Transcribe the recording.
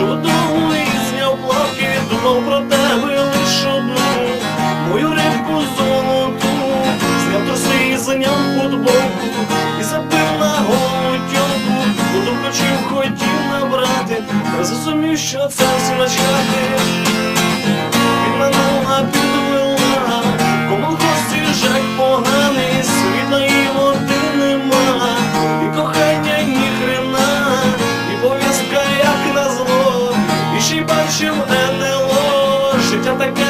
і зняв плавки, думав про тебе лиш одну, мою рибку золоту, зняв труси і зняв футболку, і запив на голову тьоку, буду почув, хотів набрати, та зрозумів, що це всі 全场在看